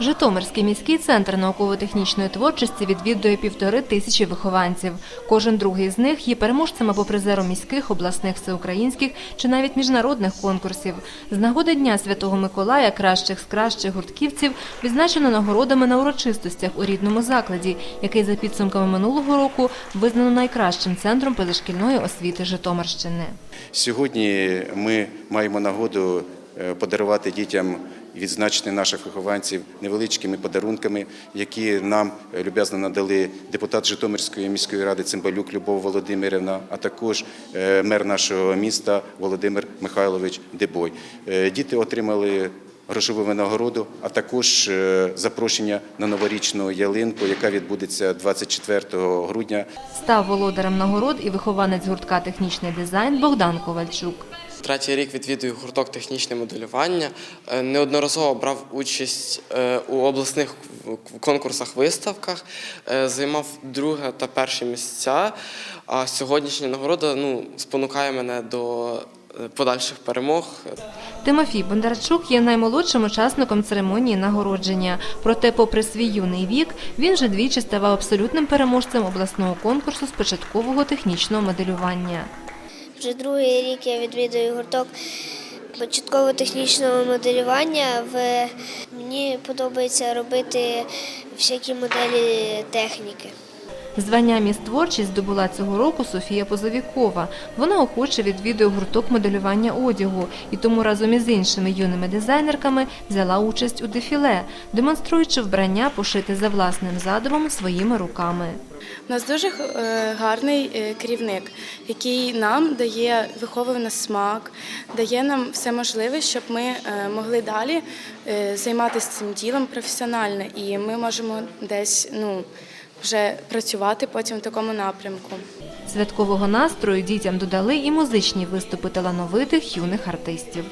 Житомирський міський центр науково-технічної творчості відвідує півтори тисячі вихованців. Кожен другий з них є переможцем або призером міських, обласних, всеукраїнських чи навіть міжнародних конкурсів. З нагоди Дня Святого Миколая кращих з кращих гуртківців відзначено нагородами на урочистостях у рідному закладі, який за підсумками минулого року визнано найкращим центром позашкільної освіти Житомирщини. Сьогодні ми маємо нагоду е, подарувати дітям відзначити наших вихованців невеличкими подарунками, які нам е, люб'язно надали депутат Житомирської міської ради Цимбалюк Любов Володимирівна, а також е, мер нашого міста Володимир Михайлович Дебой. Е, Діти отримали грошову винагороду, а також запрошення на новорічну ялинку, яка відбудеться 24 грудня Став володарем нагород і вихованець гуртка технічний дизайн Богдан Ковальчук. Третій рік відвідую гурток технічне моделювання. Е, Неодноразово брав участь е, у обласних конкурсах, виставках, е, займав друге та перше місця. А сьогоднішня нагорода ну, спонукає мене до подальших перемог. Тимофій Бондарчук є наймолодшим учасником церемонії нагородження. Проте, попри свій юний вік, він вже двічі ставав абсолютним переможцем обласного конкурсу з початкового технічного моделювання. Вже другий рік я відвідую гурток початково-технічного моделювання. Мені подобається робити всякі моделі техніки. Звання міс творчість здобула цього року Софія Позовікова. Вона охоче відвідує гурток моделювання одягу і тому разом із іншими юними дизайнерками взяла участь у дефіле, демонструючи вбрання, пошите за власним задумом своїми руками. У нас дуже е, гарний е, керівник, який нам дає виховує нас смак, дає нам все можливе, щоб ми е, могли далі займатися цим ділом професіонально, і ми можемо десь ну вже працювати потім в такому напрямку. Святкового настрою дітям додали і музичні виступи талановитих юних артистів.